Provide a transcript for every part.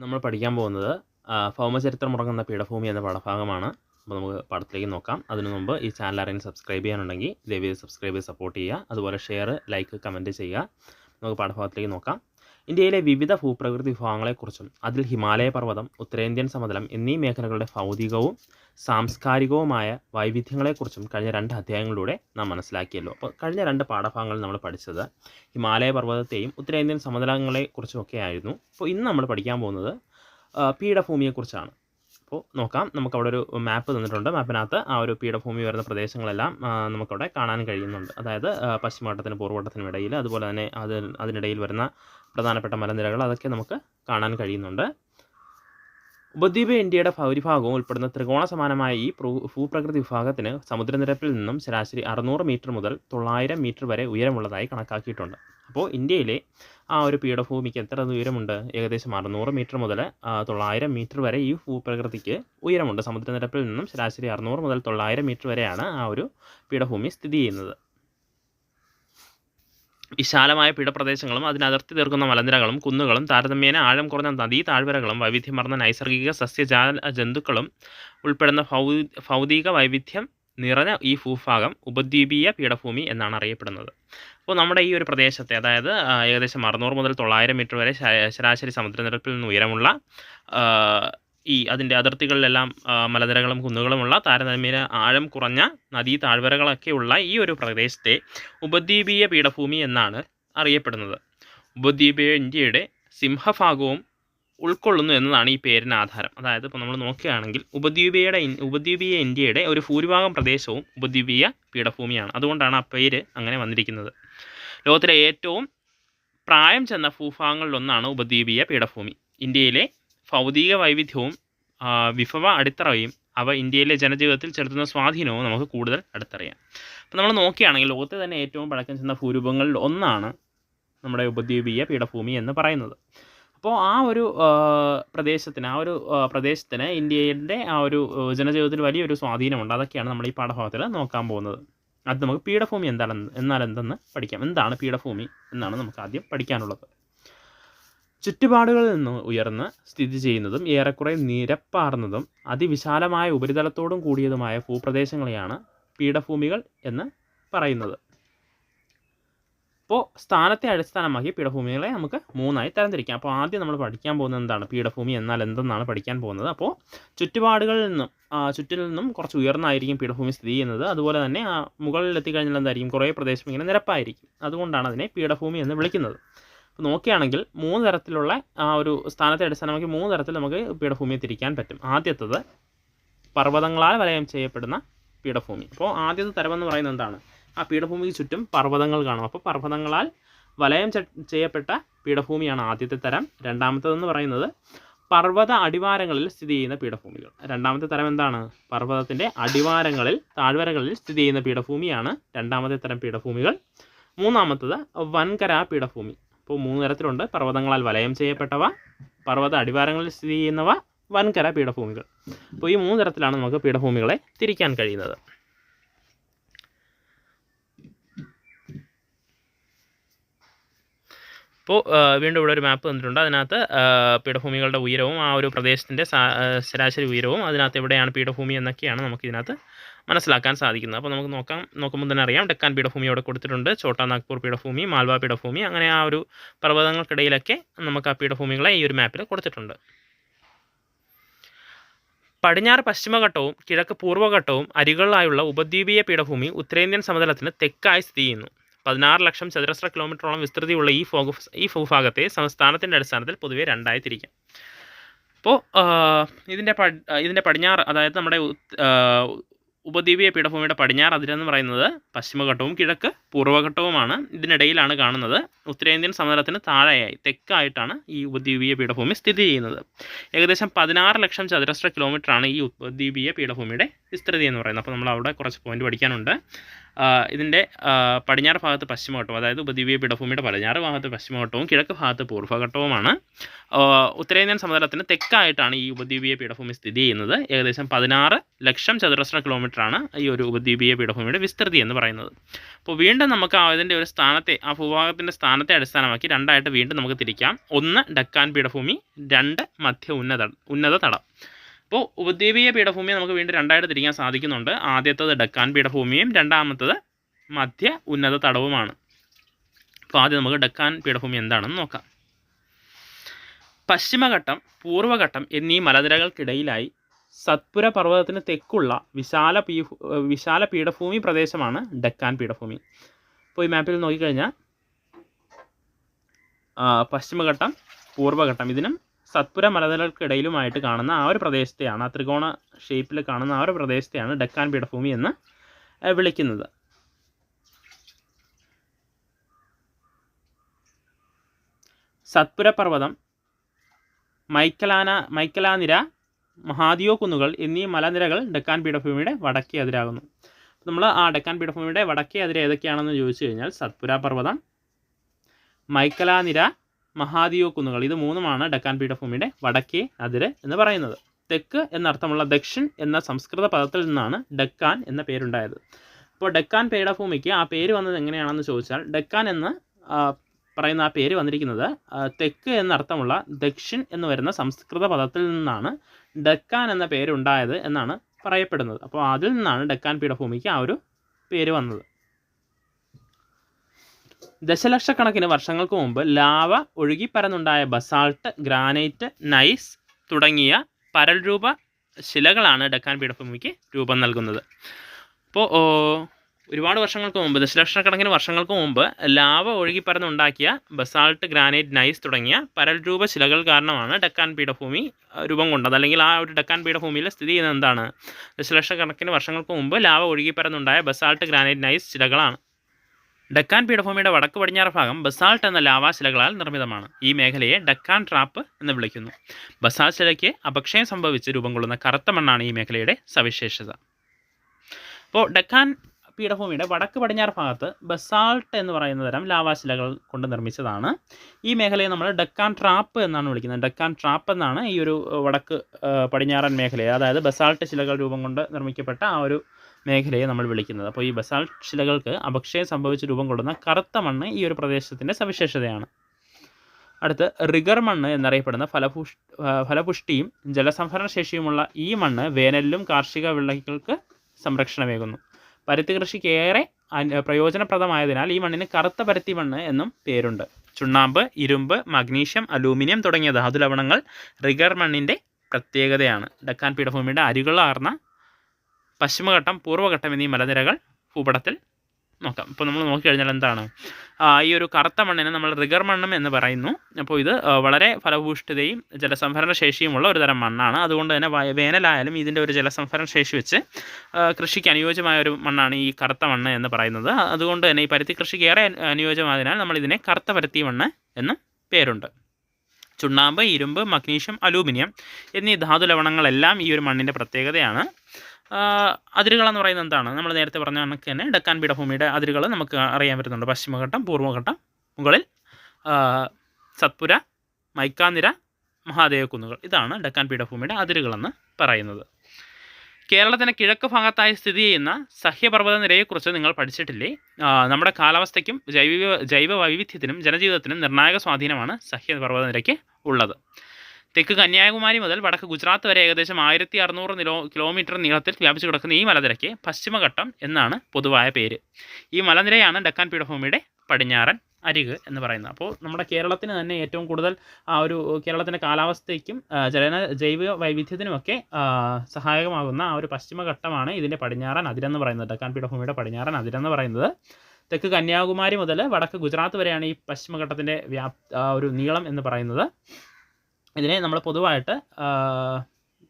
നമ്മൾ പഠിക്കാൻ പോകുന്നത് ഭൗമചരിത്രം ഉറങ്ങുന്ന പീഠഭൂമി എന്ന പാഠഭാഗമാണ്. അപ്പോൾ നമുക്ക് പാഠത്തിലേക്ക് നോക്കാം. അതിനു മുമ്പ് ഈ ചാനൽ ആരെങ്കിലും സബ്സ്ക്രൈബ് ചെയ്യാനുണ്ടെങ്കിൽ ദയവ് സബ്സ്ക്രൈബ് ചെയ്ത് സപ്പോർട്ട് ചെയ്യുക. അതുപോലെ ഷെയർ ലൈക്ക് കമന്റ് ചെയ്യുക. നമുക്ക് പാഠഭാഗത്തിലേക്ക് നോക്കാം. ഇന്ത്യയിലെ വിവിധ ഭൂപ്രകൃതി വിഭാഗങ്ങളെക്കുറിച്ചും അതിൽ ഹിമാലയ പർവതം ഉത്തരേന്ത്യൻ സമതലം എന്നീ മേഖലകളുടെ ഭൗതികവും സാംസ്കാരികവുമായ വൈവിധ്യങ്ങളെക്കുറിച്ചും കഴിഞ്ഞ രണ്ട് അധ്യായങ്ങളിലൂടെ നാം മനസ്സിലാക്കിയല്ലോ. അപ്പോൾ കഴിഞ്ഞ രണ്ട് പാഠഭാഗങ്ങൾ നമ്മൾ പഠിച്ചത് ഹിമാലയ പർവതത്തെയും ഉത്തരേന്ത്യൻ സമതലങ്ങളെക്കുറിച്ചുമൊക്കെ ആയിരുന്നു അപ്പോൾ ഇന്ന് നമ്മൾ പഠിക്കാൻ പോകുന്നത് പീഠഭൂമിയെക്കുറിച്ചാണ്. അപ്പോൾ നോക്കാം നമുക്കവിടെ ഒരു മാപ്പ് തന്നിട്ടുണ്ട്. മാപ്പിനകത്ത് ആ ഒരു പീഠഭൂമി വരുന്ന പ്രദേശങ്ങളെല്ലാം നമുക്കവിടെ കാണാൻ കഴിയുന്നുണ്ട്. അതായത് പശ്ചിമഘട്ടത്തിനും പൂർവഘട്ടത്തിനും ഇടയിൽ അതുപോലെ തന്നെ അത് അതിനിടയിൽ വരുന്ന പ്രധാനപ്പെട്ട മലനിരകൾ അതൊക്കെ നമുക്ക് കാണാൻ കഴിയുന്നുണ്ട്. ഉപദ്വീപ് ഇന്ത്യയുടെ ഭൂരിഭാഗവും ഉൾപ്പെടുന്ന ത്രികോണ സമാനമായ ഈ ഭൂപ്രകൃതി വിഭാഗത്തിന് സമുദ്രനിരപ്പിൽ നിന്നും ശരാശരി അറുന്നൂറ് മീറ്റർ മുതൽ തൊള്ളായിരം മീറ്റർ വരെ ഉയരമുള്ളതായി കണക്കാക്കിയിട്ടുണ്ട്. അപ്പോൾ ഇന്ത്യയിലെ ആ ഒരു പീഠഭൂമിക്ക് എത്ര ഉയരമുണ്ട്? ഏകദേശം അറുന്നൂറ് മീറ്റർ മുതൽ തൊള്ളായിരം മീറ്റർ വരെ ഈ ഭൂപ്രകൃതിക്ക് ഉയരമുണ്ട്. സമുദ്രനിരപ്പിൽ നിന്നും ശരാശരി അറുന്നൂറ് മുതൽ തൊള്ളായിരം മീറ്റർ വരെയാണ് ആ ഒരു പീഠഭൂമി സ്ഥിതി ചെയ്യുന്നത്. വിശാലമായ പീഠപ്രദേശങ്ങളും അതിനതിർത്തി തീർക്കുന്ന മലനിരകളും കുന്നുകളും താരതമ്യേന ആഴം കുറഞ്ഞ നദീ താഴ്വരകളും വൈവിധ്യമർന്ന നൈസർഗിക സസ്യജാല ജന്തുക്കളും ഉൾപ്പെടുന്ന ഭൗതിക വൈവിധ്യം നിറഞ്ഞ ഈ ഭൂഭാഗം ഉപദ്വീപീയ പീഠഭൂമി എന്നാണ് അറിയപ്പെടുന്നത്. അപ്പോൾ നമ്മുടെ ഈ ഒരു പ്രദേശത്തെ അതായത് ഏകദേശം അറുന്നൂറ് മുതൽ തൊള്ളായിരം മീറ്റർ വരെ ശരാശരി സമുദ്രനിരപ്പിൽ നിന്ന് ഉയരമുള്ള ഈ അതിന്റെ അതിർത്തികളിലെല്ലാം മലനിരകളും കുന്നുകളുമുള്ള താരതമ്യേന ആഴം കുറഞ്ഞ നദീ താഴ്വരകളൊക്കെയുള്ള ഈ ഒരു പ്രദേശത്തെ ഉപദ്വീപീയ പീഠഭൂമി എന്നാണ് അറിയപ്പെടുന്നത്. ഉപദ്വീപീയ ഇന്ത്യയുടെ സിംഹഭാഗവും ഉൾക്കൊള്ളുന്നു എന്നതാണ് ഈ പേരിന് ആധാരം. അതായത് ഇപ്പോൾ നമ്മൾ നോക്കുകയാണെങ്കിൽ ഉപദ്വീപീയയുടെ ഉപദ്വീപീയ ഇന്ത്യയുടെ ഒരു ഭൂരിഭാഗം പ്രദേശവും ഉപദ്വീപീയ പീഠഭൂമിയാണ്. അതുകൊണ്ടാണ് ആ പേര് അങ്ങനെ വന്നിരിക്കുന്നത്. ലോകത്തിലെ ഏറ്റവും പ്രായം ചെന്ന ഭൂഭാഗങ്ങളിലൊന്നാണ് ഉപദ്വീപീയ പീഠഭൂമി. ഇന്ത്യയിലെ ഭൗതിക വൈവിധ്യവും വിഭവ അടിത്തറയും അവ ഇന്ത്യയിലെ ജനജീവിതത്തിൽ ചെലുത്തുന്ന സ്വാധീനവും നമുക്ക് കൂടുതൽ അടുത്തറിയാം. അപ്പോൾ നമ്മൾ നോക്കുകയാണെങ്കിൽ ലോകത്തെ തന്നെ ഏറ്റവും പഴക്കം ചെന്ന ഭൂരൂപങ്ങളിൽ ഒന്നാണ് നമ്മുടെ ഉപദ്വീപീയ പീഠഭൂമി എന്ന് പറയുന്നത്. അപ്പോൾ ആ ഒരു പ്രദേശത്തിന് ആ ഒരു പ്രദേശത്തിന് ഇന്ത്യയുടെ ആ ഒരു ജനജീവിതത്തിൽ വലിയൊരു സ്വാധീനമുണ്ട്. അതൊക്കെയാണ് നമ്മൾ ഈ പാഠഭാഗത്തിൽ നോക്കാൻ പോകുന്നത്. അത് നമുക്ക് പീഠഭൂമി എന്താണ് എന്നാൽ എന്തെന്ന് പഠിക്കാം. എന്താണ് പീഠഭൂമി എന്നാണ് നമുക്ക് ആദ്യം പഠിക്കാനുള്ളത്. ചുറ്റുപാടുകളിൽ നിന്ന് ഉയർന്ന് സ്ഥിതി ചെയ്യുന്നതും ഏറെക്കുറെ നിരപ്പാർന്നതും അതിവിശാലമായ ഉപരിതലത്തോടും കൂടിയതുമായ ഭൂപ്രദേശങ്ങളെയാണ് പീഠഭൂമികൾ എന്ന് പറയുന്നത്. അപ്പോൾ സ്ഥാനത്തെ അടിസ്ഥാനമാക്കി പീഠഭൂമികളെ നമുക്ക് മൂന്നായി തരംതിരിക്കാം. അപ്പോൾ ആദ്യം നമ്മൾ പഠിക്കാൻ പോകുന്നത് എന്താണ്? പീഠഭൂമി എന്നാൽ എന്തെന്നാണ് പഠിക്കാൻ പോകുന്നത്. അപ്പോൾ ചുറ്റുപാടുകളിൽ നിന്നും ചുറ്റിൽ നിന്നും കുറച്ച് ഉയർന്നായിരിക്കും പീഠഭൂമി സ്ഥിതി ചെയ്യുന്നത്. അതുപോലെ തന്നെ ആ മുകളിൽ എത്തിക്കഴിഞ്ഞാൽ എന്തായിരിക്കും? കുറേ പ്രദേശം ഇങ്ങനെ നിരപ്പായിരിക്കും. അതുകൊണ്ടാണ് അതിനെ പീഠഭൂമി എന്ന് വിളിക്കുന്നത്. നോക്കുകയാണെങ്കിൽ മൂന്ന് തരത്തിലുള്ള ആ ഒരു സ്ഥാനത്തെ അടിസ്ഥാനമാക്കി മൂന്ന് തരത്തിൽ നമുക്ക് പീഠഭൂമിയെ തിരിക്കാൻ പറ്റും. ആദ്യത്തത് പർവതങ്ങളാൽ വലയം ചെയ്യപ്പെടുന്ന പീഠഭൂമി. അപ്പോൾ ആദ്യത്തെ തരമെന്ന് പറയുന്നത് എന്താണ്? ആ പീഠഭൂമിക്ക് ചുറ്റും പർവതങ്ങൾ കാണും. അപ്പോൾ പർവതങ്ങളാൽ വലയം ചെയ്യപ്പെട്ട പീഠഭൂമിയാണ് ആദ്യത്തെ തരം. രണ്ടാമത്തേതെന്ന് പറയുന്നത് പർവത അടിവാരങ്ങളിൽ സ്ഥിതി ചെയ്യുന്ന പീഠഭൂമികൾ. രണ്ടാമത്തെ തരം എന്താണ്? പർവതത്തിന്റെ അടിവാരങ്ങളിൽ താഴ്വരകളിൽ സ്ഥിതി ചെയ്യുന്ന പീഠഭൂമിയാണ് രണ്ടാമത്തെ തരം പീഠഭൂമികൾ. മൂന്നാമത്തത് വൻകര പീഠഭൂമി. അപ്പോൾ മൂന്ന് തരത്തിലുണ്ട്. പർവതങ്ങളാൽ വലയം ചെയ്യപ്പെട്ടവ പർവത അടിവാരങ്ങളിൽ സ്ഥിതി ചെയ്യുന്നവ വൻകര പീഠഭൂമികൾ. അപ്പോൾ ഈ മൂന്ന് തരത്തിലാണ് നമുക്ക് പീഠഭൂമികളെ തിരിക്കാൻ കഴിയുന്നത്. ഇപ്പോൾ വീണ്ടും ഇവിടെ ഒരു മാപ്പ് തന്നിട്ടുണ്ട് അതിനകത്ത് പീഠഭൂമികളുടെ ഉയരവും ആ ഒരു പ്രദേശത്തിന്റെ ശരാശരി ഉയരവും അതിനകത്ത് എവിടെയാണ് പീഠഭൂമി എന്നൊക്കെയാണ് നമുക്ക് ഇതിനകത്ത് മനസ്സിലാക്കാൻ സാധിക്കുന്നത്. അപ്പോൾ നമുക്ക് നോക്കാം നോക്കുമ്പോൾ തന്നെ അറിയാം. ഡെക്കാൻ പീഠഭൂമി അവിടെ കൊടുത്തിട്ടുണ്ട്. ഛോട്ടാ നാഗ്പൂർ പീഠഭൂമി മാൽവ പീഠഭൂമി അങ്ങനെ ആ ഒരു പർവതങ്ങൾക്കിടയിലൊക്കെ നമുക്ക് ആ പീഠഭൂമികളെ ഈ ഒരു മാപ്പിൽ കൊടുത്തിട്ടുണ്ട്. പടിഞ്ഞാറ് പശ്ചിമഘട്ടവും കിഴക്ക് പൂർവഘട്ടവും അരികളിലായുള്ള ഉപദ്വീപീയ പീഠഭൂമി ഉത്തരേന്ത്യൻ സമതലത്തിന് തെക്കായി സ്ഥിതി ചെയ്യുന്നു. പതിനാറ് ലക്ഷം ചതുരശ്ര കിലോമീറ്ററോളം വിസ്തൃതിയുള്ള ഈ ഭൂ ഈ ഭൂഭാഗത്തെ സംസ്ഥാനത്തിന്റെ അടിസ്ഥാനത്തിൽ പൊതുവെ രണ്ടായി തിരിക്കാം അപ്പോൾ ഇതിന്റെ ഇതിന്റെ പടിഞ്ഞാറ് അതായത് നമ്മുടെ ഉപദ്വീപീയ പീഠഭൂമിയുടെ പടിഞ്ഞാറ് അതിരെന്ന് പറയുന്നത് പശ്ചിമഘട്ടവും കിഴക്ക് പൂർവഘട്ടവുമാണ്. ഇതിനിടയിലാണ് കാണുന്നത്. ഉത്തരേന്ത്യൻ സമതലത്തിന് താഴെയായി തെക്കായിട്ടാണ് ഈ ഉപദ്വീപീയ പീഠഭൂമി സ്ഥിതി ചെയ്യുന്നത്. ഏകദേശം പതിനാറ് ലക്ഷം ചതുരശ്ര കിലോമീറ്ററാണ് ഈ ഉപദ്വീപീയ പീഠഭൂമിയുടെ വിസ്തൃതി എന്ന് പറയുന്നത്. അപ്പോൾ നമ്മൾ അവിടെ കുറച്ച് പോയിന്റ് പഠിക്കാനുണ്ട്. ഇതിന്റെ പടിഞ്ഞാറ് ഭാഗത്ത് പശ്ചിമഘട്ടവും അതായത് ഉപദ്വീപീയ പീഠഭൂമിയുടെ പടിഞ്ഞാറ് ഭാഗത്ത് പശ്ചിമഘട്ടവും കിഴക്ക് ഭാഗത്ത് പൂർവഘട്ടവുമാണ്. ഉത്തരേന്ത്യൻ സമതലത്തിന് തെക്കായിട്ടാണ് ഈ ഉപദ്വീപീയ പീഠഭൂമി സ്ഥിതി ചെയ്യുന്നത്. ഏകദേശം പതിനാറ് ലക്ഷം ചതുരശ്ര കിലോമീറ്ററാണ് ഈ ഒരു ഉപദ്വീപീയ പീഠഭൂമിയുടെ വിസ്തൃതി എന്ന് പറയുന്നത്. അപ്പോൾ വീണ്ടും നമുക്ക് അതിന്റെ ഒരു സ്ഥാനത്തെ ആ ഭൂഭാഗത്തിന്റെ സ്ഥാനത്തെ അടിസ്ഥാനമാക്കി രണ്ടായിട്ട് വീണ്ടും നമുക്ക് തിരിക്കാം. ഒന്ന് ഡക്കാൻ പീഠഭൂമി രണ്ട് മധ്യ ഉന്നത ഉന്നത തടം. അപ്പോൾ ഉപദ്വീപീയ പീഠഭൂമിയെ നമുക്ക് വീണ്ടും രണ്ടായിട്ട് തിരിക്കാൻ സാധിക്കുന്നുണ്ട്. ആദ്യത്തത് ഡക്കാൻ പീഠഭൂമിയും രണ്ടാമത്തത് മധ്യ ഉന്നത തടവുമാണ്. അപ്പോൾ ആദ്യം നമുക്ക് ഡക്കാൻ പീഠഭൂമി എന്താണെന്ന് നോക്കാം. പശ്ചിമഘട്ടം പൂർവഘട്ടം എന്നീ മലനിരകൾക്കിടയിലായി സത്പുര പർവതത്തിന് തെക്കുള്ള വിശാല പീ വിശാല പീഠഭൂമി പ്രദേശമാണ് ഡക്കാൻ പീഠഭൂമി. അപ്പോൾ ഈ മാപ്പിൽ നോക്കിക്കഴിഞ്ഞാൽ പശ്ചിമഘട്ടം പൂർവഘട്ടം ഇതിനും സത്പുര മലനിരകൾക്കിടയിലുമായിട്ട് കാണുന്ന ആ ഒരു പ്രദേശത്തെയാണ് ആ ത്രികോണ ഷേപ്പിൽ കാണുന്ന ആ ഒരു പ്രദേശത്തെയാണ് ഡക്കാൻ പീഠഭൂമി എന്ന് വിളിക്കുന്നത്. സത്പുര പർവതം മൈക്കലാന മൈക്കലാനിര മഹാദിയോ കുന്നുകൾ എന്നീ മലനിരകൾ ഡക്കാൻ പീഠഭൂമിയുടെ വടക്കേ അതിരാകുന്നു. നമ്മൾ ആ ഡക്കാൻ പീഠഭൂമിയുടെ വടക്കേ അതിര ഏതൊക്കെയാണെന്ന് ചോദിച്ചു കഴിഞ്ഞാൽ സത്പുര പർവതം മൈക്കലാനിര മഹാദിയോ കുന്നുകൾ. ഇത് മൂന്നുമാണ് ഡക്കാൻ പീഠഭൂമിയുടെ വടക്കേ അതിര് എന്ന് പറയുന്നത്. തെക്ക് എന്നർത്ഥമുള്ള ദക്ഷിൺ എന്ന സംസ്കൃത പദത്തിൽ നിന്നാണ് ഡക്കാൻ എന്ന പേരുണ്ടായത്. അപ്പോൾ ഡക്കാൻ പീഠഭൂമിക്ക് ആ പേര് വന്നത് എങ്ങനെയാണെന്ന് ചോദിച്ചാൽ ഡക്കാൻ എന്ന് പറയുന്ന ആ പേര് വന്നിരിക്കുന്നത് തെക്ക് എന്നർത്ഥമുള്ള ദക്ഷിൺ എന്ന് വരുന്ന സംസ്കൃത പദത്തിൽ നിന്നാണ് ഡക്കാൻ എന്ന പേരുണ്ടായത് എന്നാണ് പറയപ്പെടുന്നത്. അപ്പോൾ അതിൽ നിന്നാണ് ഡക്കാൻ പീഠഭൂമിക്ക് ആ ഒരു പേര് വന്നത്. ദശലക്ഷക്കണക്കിന് വർഷങ്ങൾക്ക് മുമ്പ് ലാവ ഒഴുകി പരന്നുണ്ടായ ബസാൾട്ട് ഗ്രാനൈറ്റ് നൈസ് തുടങ്ങിയ പരൽ രൂപ ശിലകളാണ് ഡക്കാൻ പീഠഭൂമിക്ക് രൂപം നൽകുന്നത്. അപ്പോൾ ഒരുപാട് വർഷങ്ങൾക്ക് മുമ്പ് ദശലക്ഷക്കണക്കിന് വർഷങ്ങൾക്ക് മുമ്പ് ലാവ ഒഴുകി പരന്നുണ്ടാക്കിയ ബസാൾട്ട് ഗ്രാനൈറ്റ് നൈസ് തുടങ്ങിയ പരൽ രൂപ ശിലകൾ കാരണമാണ് ഡക്കാൻ പീഠഭൂമി രൂപം കൊണ്ടത്. അല്ലെങ്കിൽ ആ ഒരു ഡക്കാൻ പീഠഭൂമിയിൽ സ്ഥിതി ചെയ്യുന്നത് എന്താണ്? ദശലക്ഷക്കണക്കിന് വർഷങ്ങൾക്ക് മുമ്പ് ലാവ ഒഴുകി പരന്നുണ്ടായ ബസാൾട്ട് ഗ്രാനൈറ്റ് നൈസ് ശിലകളാണ്. ഡക്കാൻ പീഠഭൂമിയുടെ വടക്ക് പടിഞ്ഞാറ് ഭാഗം ബസാൾട്ട് എന്ന ലാവാശിലകളാൽ നിർമ്മിതമാണ്. ഈ മേഖലയെ ഡക്കാൻ ട്രാപ്പ് എന്ന് വിളിക്കുന്നു. ബസാൾട്ട് ശിലയ്ക്ക് അപക്ഷയം സംഭവിച്ച് രൂപം കൊള്ളുന്ന കറുത്ത മണ്ണാണ് ഈ മേഖലയുടെ സവിശേഷത. അപ്പോൾ ഡക്കാൻ പീഠഭൂമിയുടെ വടക്ക് പടിഞ്ഞാറ് ഭാഗത്ത് ബസാൾട്ട് എന്ന് പറയുന്ന തരം ലാവാശിലകൾ കൊണ്ട് നിർമ്മിച്ചതാണ്. ഈ മേഖലയെ നമ്മൾ ഡക്കാൻ ട്രാപ്പ് എന്നാണ് വിളിക്കുന്നത്. ഡക്കാൻ ട്രാപ്പ് എന്നാണ് ഈ ഒരു വടക്ക് പടിഞ്ഞാറൻ മേഖലയെ അതായത് ബസാൾട്ട് ശിലകൾ രൂപം കൊണ്ട് നിർമ്മിക്കപ്പെട്ട ആ ഒരു മേഖലയെ നമ്മൾ വിളിക്കുന്നത്. അപ്പോൾ ഈ ബസാൾട്ട് ശിലകൾക്ക് അപക്ഷയം സംഭവിച്ച് രൂപം കൊള്ളുന്ന കറുത്ത മണ്ണ് ഈ ഒരു പ്രദേശത്തിന്റെ സവിശേഷതയാണ്. അടുത്ത് റിഗർ മണ്ണ് എന്നറിയപ്പെടുന്ന ഫലപുഷ് ഫലപുഷ്ടിയും ജലസംഭരണ ശേഷിയുമുള്ള ഈ മണ്ണ് വേനലിലും കാർഷിക വിളകൾക്ക് സംരക്ഷണമേകുന്നു. പരുത്തി കൃഷിക്ക് ഏറെ പ്രയോജനപ്രദമായതിനാൽ ഈ മണ്ണിന് കറുത്ത പരുത്തി മണ്ണ് എന്നും പേരുണ്ട്. ചുണ്ണാമ്പ് ഇരുമ്പ് മഗ്നീഷ്യം അലൂമിനിയം തുടങ്ങിയ ധാതു ലവണങ്ങൾ റിഗർ മണ്ണിന്റെ പ്രത്യേകതയാണ്. ഡക്കാൻ പീഠഭൂമിയുടെ അരികളാർന്ന പശ്ചിമഘട്ടം പൂർവഘട്ടം എന്നീ മലനിരകൾ ഭൂപടത്തിൽ നോക്കാം. ഇപ്പോൾ നമ്മൾ നോക്കിക്കഴിഞ്ഞാൽ എന്താണ്? ഈ ഒരു കറുത്ത മണ്ണിനെ നമ്മൾ റിഗർ മണ്ണും എന്ന് പറയുന്നു. അപ്പോൾ ഇത് വളരെ ഫലഭൂഷ്ഠിതയും ജലസംഭരണ ശേഷിയുമുള്ള ഒരു തരം മണ്ണാണ്. അതുകൊണ്ട് തന്നെ വേനലായാലും ഇതിന്റെ ഒരു ജലസംഭരണ ശേഷി വെച്ച് കൃഷിക്ക് അനുയോജ്യമായ ഒരു മണ്ണാണ് ഈ കറുത്ത മണ്ണ് എന്ന് പറയുന്നത്. അതുകൊണ്ട് തന്നെ ഈ പരുത്തി കൃഷിക്ക് ഏറെ അനുയോജ്യമായതിനാൽ നമ്മൾ ഇതിനെ കറുത്ത പരുത്തി മണ്ണ് എന്നും പേരുണ്ട്. ചുണ്ണാമ്പ് ഇരുമ്പ് മഗ്നീഷ്യം അലൂമിനിയം എന്നീ ധാതു ലവണങ്ങളെല്ലാം ഈ ഒരു മണ്ണിന്റെ പ്രത്യേകതയാണ്. അതിരുകളെന്ന് പറയുന്നത് എന്താണ്? നമ്മൾ നേരത്തെ പറഞ്ഞ കണക്ക് തന്നെ ഡക്കാൻ പീഠഭൂമിയുടെ അതിരുകൾ നമുക്ക് അറിയാൻ പറ്റുന്നുണ്ട്. പശ്ചിമഘട്ടം പൂർവഘട്ടം മുകളിൽ സത്പുര മൈക്കാനിര മഹാദേവ കുന്നുകൾ ഇതാണ് ഡക്കാൻ പീഠഭൂമിയുടെ അതിരുകളെന്ന് പറയുന്നത്. കേരളത്തിന്റെ കിഴക്ക് ഭാഗത്തായി സ്ഥിതി ചെയ്യുന്ന സഹ്യപർവത നിരയെക്കുറിച്ച് നിങ്ങൾ പഠിച്ചിട്ടില്ലേ? നമ്മുടെ കാലാവസ്ഥയ്ക്കും ജൈവ ജൈവ വൈവിധ്യത്തിനും ജനജീവിതത്തിനും നിർണായക സ്വാധീനമാണ് സഹ്യപർവത നിരയ്ക്ക് ഉള്ളത്. തെക്ക് കന്യാകുമാരി മുതൽ വടക്ക് ഗുജറാത്ത് വരെ ഏകദേശം ആയിരത്തി അറുന്നൂറ് നിലോ കിലോമീറ്റർ നീളത്തിൽ വ്യാപിച്ചു കിടക്കുന്ന ഈ മലനിരയ്ക്ക് പശ്ചിമഘട്ടം എന്നാണ് പൊതുവായ പേര്. ഈ മലനിരയാണ് ഡക്കാൻ പീഠഭൂമിയുടെ പടിഞ്ഞാറൻ അരിക് എന്ന് പറയുന്നത്. അപ്പോൾ നമ്മുടെ കേരളത്തിന് തന്നെ ഏറ്റവും കൂടുതൽ ആ ഒരു കേരളത്തിന്റെ കാലാവസ്ഥയ്ക്കും ജലന ജൈവ വൈവിധ്യത്തിനുമൊക്കെ സഹായകമാകുന്ന ആ ഒരു പശ്ചിമഘട്ടമാണ് ഇതിന്റെ പടിഞ്ഞാറൻ അതിരെന്ന് പറയുന്നത്. ഡക്കാൻ പീഠഭൂമിയുടെ പടിഞ്ഞാറൻ അതിരെന്ന് പറയുന്നത്. തെക്ക് കന്യാകുമാരി മുതൽ വടക്ക് ഗുജറാത്ത് വരെയാണ് ഈ പശ്ചിമഘട്ടത്തിന്റെ വ്യാപ് ഒരു നീളം എന്ന് പറയുന്നത്. ഇതിനെ നമ്മൾ പൊതുവായിട്ട്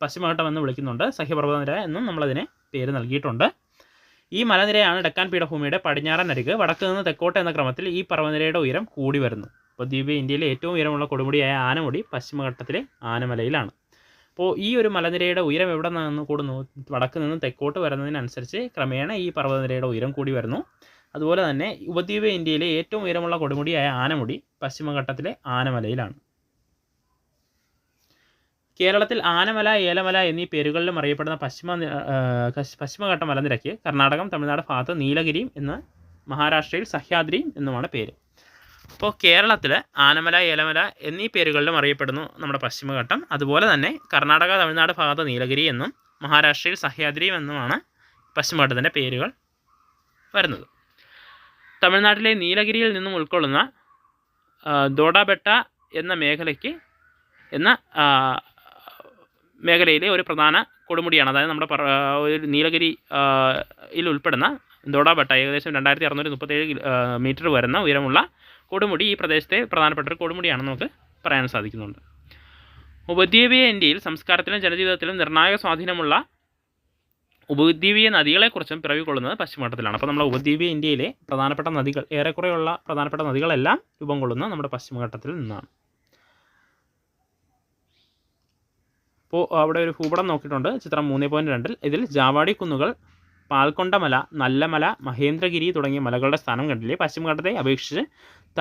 പശ്ചിമഘട്ടം എന്ന് വിളിക്കുന്നുണ്ട്. സഹ്യപർവതനിര എന്നും നമ്മളതിനെ പേര് നൽകിയിട്ടുണ്ട്. ഈ മലനിരയാണ് ഡക്കാൻ പീഠഭൂമിയുടെ പടിഞ്ഞാറൻ അരിക്. വടക്ക് നിന്ന് തെക്കോട്ട് എന്ന ക്രമത്തിൽ ഈ പർവതനിരയുടെ ഉയരം കൂടി വരുന്നു. അപ്പോൾ ദ്വീപ് ഇന്ത്യയിലെ ഏറ്റവും ഉയരമുള്ള കൊടുമുടിയായ ആനമുടി പശ്ചിമഘട്ടത്തിലെ ആനമലയിലാണ്. അപ്പോൾ ഈ ഒരു മലനിരയുടെ ഉയരം എവിടെ നിന്ന് കൂടുന്നു? വടക്ക് നിന്ന് തെക്കോട്ട് വരുന്നതിനനുസരിച്ച് ക്രമേണ ഈ പർവതനിരയുടെ ഉയരം കൂടി വരുന്നു. അതുപോലെ തന്നെ ഉപദ്വീപ ഇന്ത്യയിലെ ഏറ്റവും ഉയരമുള്ള കൊടുമുടിയായ ആനമുടി പശ്ചിമഘട്ടത്തിലെ ആനമലയിലാണ്. കേരളത്തിൽ ആനമല ഏലമല എന്നീ പേരുകളിലും അറിയപ്പെടുന്ന പശ്ചിമ പശ്ചിമഘട്ട മലനിരക്ക് കർണാടകം തമിഴ്നാട് ഭാഗത്ത് നീലഗിരിയും എന്ന് മഹാരാഷ്ട്രയിൽ സഹ്യാദ്രിയും എന്നുമാണ് പേര്. അപ്പോൾ കേരളത്തിൽ ആനമല ഏലമല എന്നീ പേരുകളിലും അറിയപ്പെടുന്നു നമ്മുടെ പശ്ചിമഘട്ടം. അതുപോലെ തന്നെ കർണാടക തമിഴ്നാട് ഭാഗത്ത് നീലഗിരി എന്നും മഹാരാഷ്ട്രയിൽ സഹ്യാദ്രിയും എന്നുമാണ് പശ്ചിമഘട്ടത്തിന്റെ പേരുകൾ വരുന്നത്. തമിഴ്നാട്ടിലെ നീലഗിരിയിൽ നിന്നും ഉൾക്കൊള്ളുന്ന ദോഡാബെട്ട എന്ന മേഖലയ്ക്ക് എന്ന മേഖലയിലെ ഒരു പ്രധാന കൊടുമുടിയാണ്. അതായത് നമ്മുടെ ഒരു നീലഗിരി യിൽ ഉൾപ്പെടുന്ന ദോഡാബെട്ട ഏകദേശം രണ്ടായിരത്തി അറുന്നൂറ്റി മുപ്പത്തേഴ് മീറ്റർ വരുന്ന ഉയരമുള്ള കൊടുമുടി ഈ പ്രദേശത്തെ പ്രധാനപ്പെട്ട ഒരു കൊടുമുടിയാണെന്ന് നമുക്ക് പറയാൻ സാധിക്കുന്നുണ്ട്. ഉപദ്വീപീയ ഇന്ത്യയിൽ സംസ്കാരത്തിലും ജനജീവിതത്തിലും നിർണായക സ്വാധീനമുള്ള ഉപദ്വീപീയ നദികളെക്കുറിച്ചും പിറവിക്കൊള്ളുന്നത് പശ്ചിമഘട്ടത്തിലാണ്. അപ്പോൾ നമ്മൾ ഉപദ്വീപീയ ഇന്ത്യയിലെ പ്രധാനപ്പെട്ട നദികൾ ഏറെക്കുറെയുള്ള പ്രധാനപ്പെട്ട നദികളെല്ലാം രൂപം കൊള്ളുന്നത് നമ്മുടെ പശ്ചിമഘട്ടത്തിൽ നിന്നാണ്. അപ്പോൾ അവിടെ ഒരു ഭൂപടം നോക്കിയിട്ടുണ്ട് ചിത്രം മൂന്ന് പോയിന്റ് രണ്ടിൽ. ഇതിൽ ജാവാടി കുന്നുകൾ പാൽക്കൊണ്ടമല നല്ലമല മഹേന്ദ്രഗിരി തുടങ്ങിയ മലകളുടെ സ്ഥാനം കണ്ടില്ലേ? പശ്ചിമഘട്ടത്തെ അപേക്ഷിച്ച്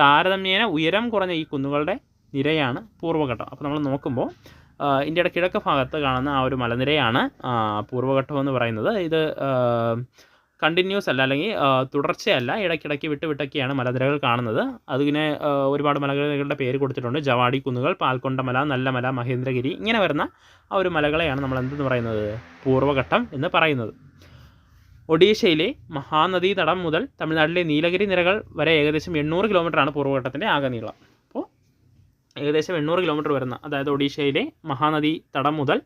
താരതമ്യേന ഉയരം കുറഞ്ഞ ഈ കുന്നുകളുടെ നിരയാണ് പൂർവഘട്ടം. അപ്പോൾ നമ്മൾ നോക്കുമ്പോൾ ഇന്ത്യയുടെ കിഴക്ക് ഭാഗത്ത് കാണുന്ന ആ ഒരു മലനിരയാണ് പൂർവഘട്ടം എന്ന് പറയുന്നത്. ഇത് കണ്ടിന്യൂസ് അല്ല അല്ലെങ്കിൽ തുടർച്ചയല്ല. ഇടയ്ക്കിടയ്ക്ക് വിട്ട് വിട്ടൊക്കെയാണ് മലനിരകൾ കാണുന്നത്. അതിങ്ങനെ ഒരുപാട് മലനിരകളുടെ പേര് കൊടുത്തിട്ടുണ്ട്. ജവാടി കുന്നുകൾ പാൽക്കൊണ്ടമല നല്ലമല മഹേന്ദ്രഗിരി. ഇങ്ങനെ വരുന്ന ആ ഒരു മലകളെയാണ് നമ്മൾ എന്തെന്ന് പറയുന്നത്? പൂർവഘട്ടം എന്ന് പറയുന്നത്. ഒഡീഷയിലെ മഹാനദി തടം മുതൽ തമിഴ്നാട്ടിലെ നീലഗിരി നിരകൾ വരെ ഏകദേശം എണ്ണൂറ് കിലോമീറ്ററാണ് പൂർവഘട്ടത്തിന്റെ ആകെ നീളം അപ്പോൾ ഏകദേശം എണ്ണൂറ് കിലോമീറ്റർ വരുന്ന അതായത് ഒഡീഷയിലെ മഹാനദി തടം മുതൽ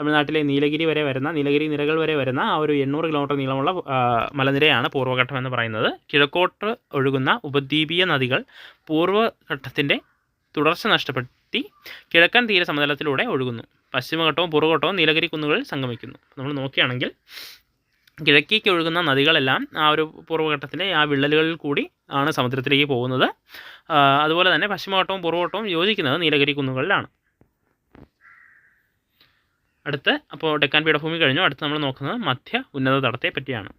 തമിഴ്നാട്ടിലെ നീലഗിരി വരെ വരുന്ന നീലഗിരി നിരകൾ വരെ വരുന്ന ആ ഒരു എണ്ണൂറ് കിലോമീറ്റർ നീളമുള്ള മലനിരയാണ് പൂർവഘട്ടം എന്ന് പറയുന്നത്. കിഴക്കോട്ട് ഒഴുകുന്ന ഉപദ്വീപീയ നദികൾ പൂർവഘട്ടത്തിന്റെ തുടർച്ച നഷ്ടപ്പെടുത്തി കിഴക്കൻ തീര സമതലത്തിലൂടെ ഒഴുകുന്നു. പശ്ചിമഘട്ടവും പൂർവഘട്ടവും നീലഗിരി കുന്നുകളിൽ സംഗമിക്കുന്നു. നമ്മൾ നോക്കുകയാണെങ്കിൽ കിഴക്കേക്ക് ഒഴുകുന്ന നദികളെല്ലാം ആ ഒരു പൂർവഘട്ടത്തിലെ ആ വിള്ളലുകളിൽ കൂടി ആണ് സമുദ്രത്തിലേക്ക് പോകുന്നത്. അതുപോലെ തന്നെ പശ്ചിമഘട്ടവും പൂർവഘട്ടവും യോജിക്കുന്നത് നീലഗിരി കുന്നുകളിലാണ്. അടുത്ത് അപ്പോൾ ഡെക്കാൻ പീഠഭൂമി കഴിഞ്ഞു. അടുത്ത് നമ്മൾ നോക്കുന്നത് മധ്യ ഉന്നത തടത്തെ പറ്റിയാണ്.